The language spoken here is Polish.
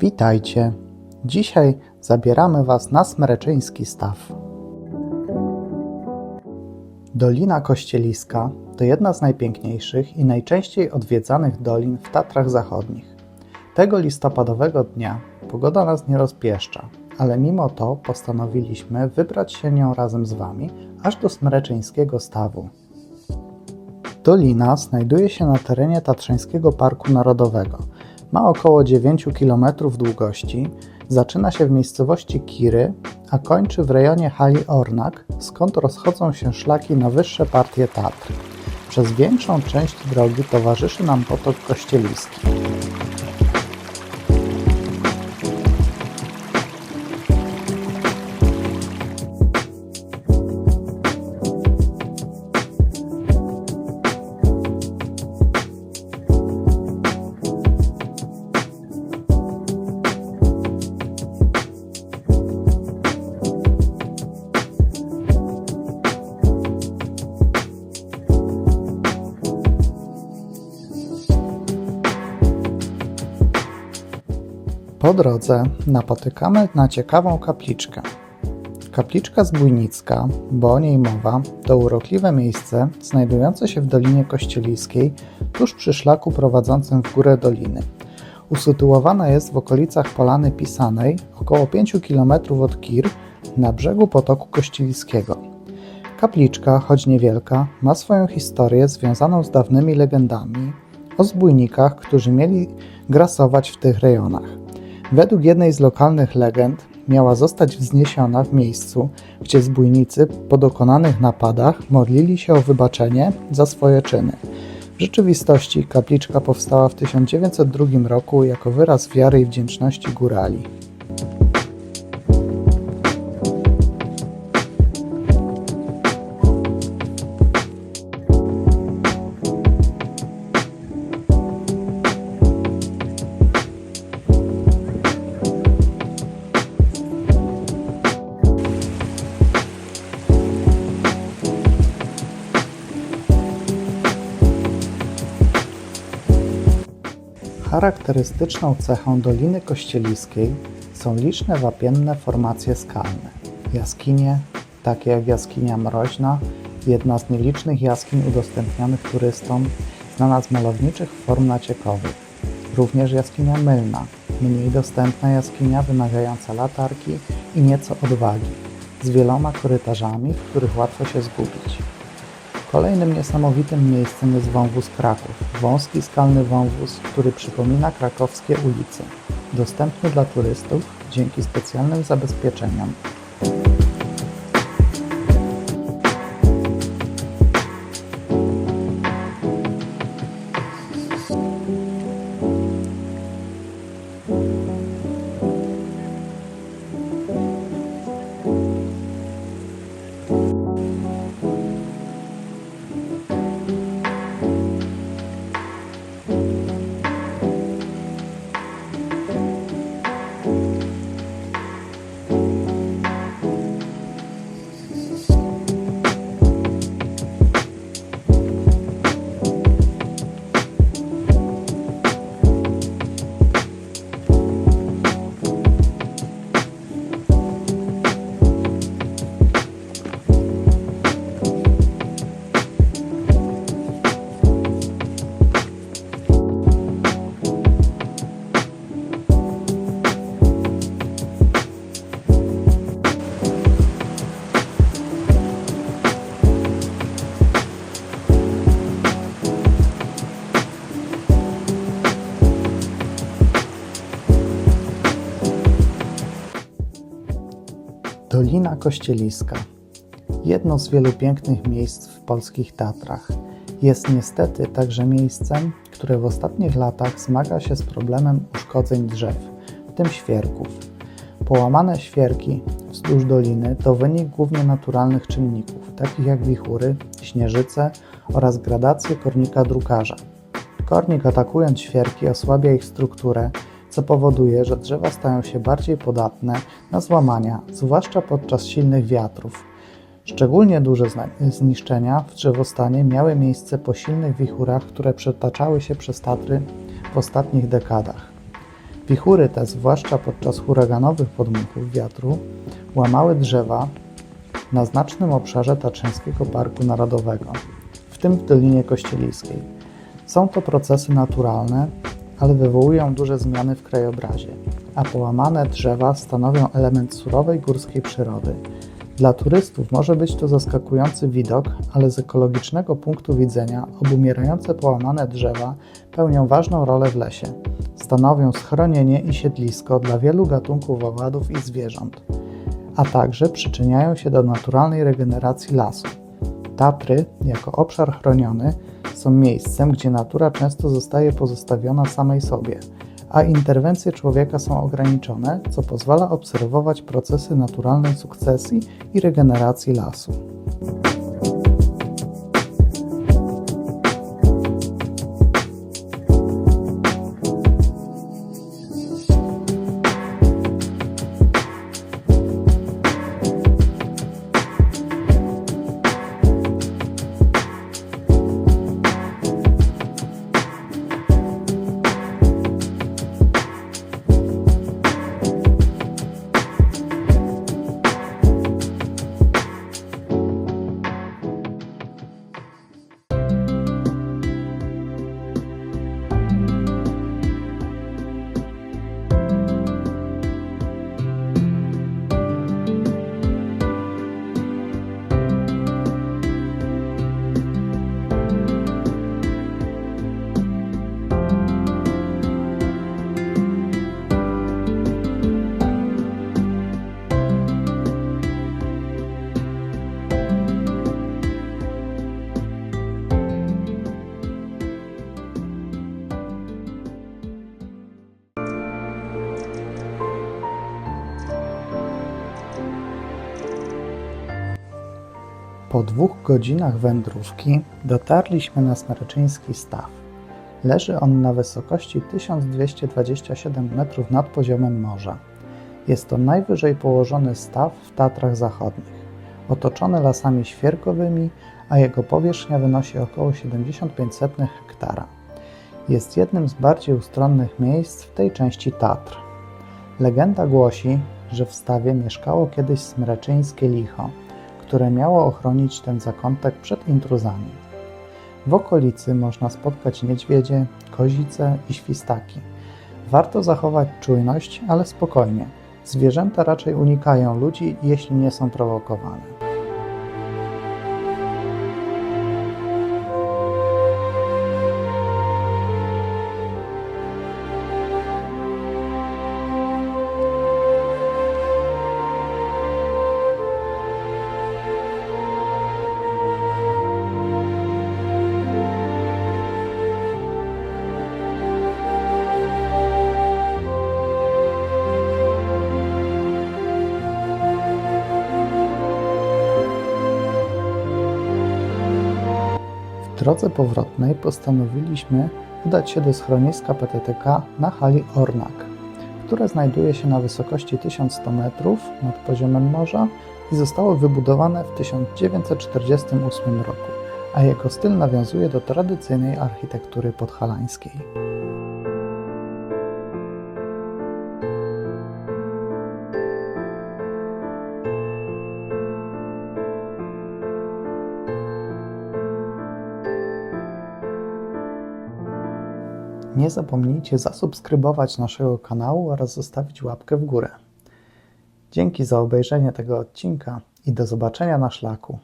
Witajcie. Dzisiaj zabieramy Was na Smreczyński Staw. Dolina Kościeliska to jedna z najpiękniejszych i najczęściej odwiedzanych dolin w Tatrach Zachodnich. Tego listopadowego dnia pogoda nas nie rozpieszcza, ale mimo to postanowiliśmy wybrać się nią razem z Wami aż do Smreczyńskiego Stawu. Dolina znajduje się na terenie Tatrzańskiego Parku Narodowego. Ma około 9 km długości, zaczyna się w miejscowości Kiry, a kończy w rejonie Hali Ornak, skąd rozchodzą się szlaki na wyższe partie Tatr. Przez większą część drogi towarzyszy nam potok kościeliski. Po drodze napotykamy na ciekawą kapliczkę. Kapliczka Zbójnicka, bo o niej mowa, to urokliwe miejsce znajdujące się w Dolinie Kościeliskiej, tuż przy szlaku prowadzącym w górę doliny. Usytuowana jest w okolicach Polany Pisanej, około 5 km od Kir, na brzegu potoku kościeliskiego. Kapliczka, choć niewielka, ma swoją historię związaną z dawnymi legendami o zbójnikach, którzy mieli grasować w tych rejonach. Według jednej z lokalnych legend miała zostać wzniesiona w miejscu, gdzie zbójnicy po dokonanych napadach modlili się o wybaczenie za swoje czyny. W rzeczywistości kapliczka powstała w 1902 roku jako wyraz wiary i wdzięczności górali. Charakterystyczną cechą Doliny Kościeliskiej są liczne wapienne formacje skalne. Jaskinie, takie jak jaskinia Mroźna, jedna z nielicznych jaskiń udostępnianych turystom, znana z malowniczych form naciekowych. Również jaskinia Mylna, mniej dostępna jaskinia wymagająca latarki i nieco odwagi, z wieloma korytarzami, w których łatwo się zgubić. Kolejnym niesamowitym miejscem jest wąwóz Kraków. Wąski skalny wąwóz, który przypomina krakowskie ulice. Dostępny dla turystów dzięki specjalnym zabezpieczeniom. Dolina Kościeliska. Jedno z wielu pięknych miejsc w polskich Tatrach. Jest niestety także miejscem, które w ostatnich latach zmaga się z problemem uszkodzeń drzew, w tym świerków. Połamane świerki wzdłuż doliny to wynik głównie naturalnych czynników, takich jak wichury, śnieżyce oraz gradacje kornika drukarza. Kornik atakując świerki osłabia ich strukturę, co powoduje, że drzewa stają się bardziej podatne na złamania, zwłaszcza podczas silnych wiatrów. Szczególnie duże zniszczenia w drzewostanie miały miejsce po silnych wichurach, które przetaczały się przez Tatry w ostatnich dekadach. Wichury te, zwłaszcza podczas huraganowych podmuchów wiatru, łamały drzewa na znacznym obszarze Tatrzańskiego Parku Narodowego, w tym w Dolinie Kościeliskiej. Są to procesy naturalne, ale wywołują duże zmiany w krajobrazie, a połamane drzewa stanowią element surowej górskiej przyrody. Dla turystów może być to zaskakujący widok, ale z ekologicznego punktu widzenia obumierające połamane drzewa pełnią ważną rolę w lesie. Stanowią schronienie i siedlisko dla wielu gatunków owadów i zwierząt, a także przyczyniają się do naturalnej regeneracji lasu. Tatry, jako obszar chroniony, są miejscem, gdzie natura często zostaje pozostawiona samej sobie, a interwencje człowieka są ograniczone, co pozwala obserwować procesy naturalnej sukcesji i regeneracji lasu. Po dwóch godzinach wędrówki dotarliśmy na Smerczyński Staw. Leży on na wysokości 1227 metrów nad poziomem morza. Jest to najwyżej położony staw w Tatrach Zachodnich, otoczony lasami świerkowymi, a jego powierzchnia wynosi około 75 hektara. Jest jednym z bardziej ustronnych miejsc w tej części Tatr. Legenda głosi, że w stawie mieszkało kiedyś smreczyńskie licho, które miało ochronić ten zakątek przed intruzami. W okolicy można spotkać niedźwiedzie, kozice i świstaki. Warto zachować czujność, ale spokojnie. Zwierzęta raczej unikają ludzi, jeśli nie są prowokowane. Drodze powrotnej postanowiliśmy udać się do schroniska PTTK na hali Ornak, które znajduje się na wysokości 1100 metrów nad poziomem morza i zostało wybudowane w 1948 roku, a jego styl nawiązuje do tradycyjnej architektury podhalańskiej. Nie zapomnijcie zasubskrybować naszego kanału oraz zostawić łapkę w górę. Dzięki za obejrzenie tego odcinka i do zobaczenia na szlaku.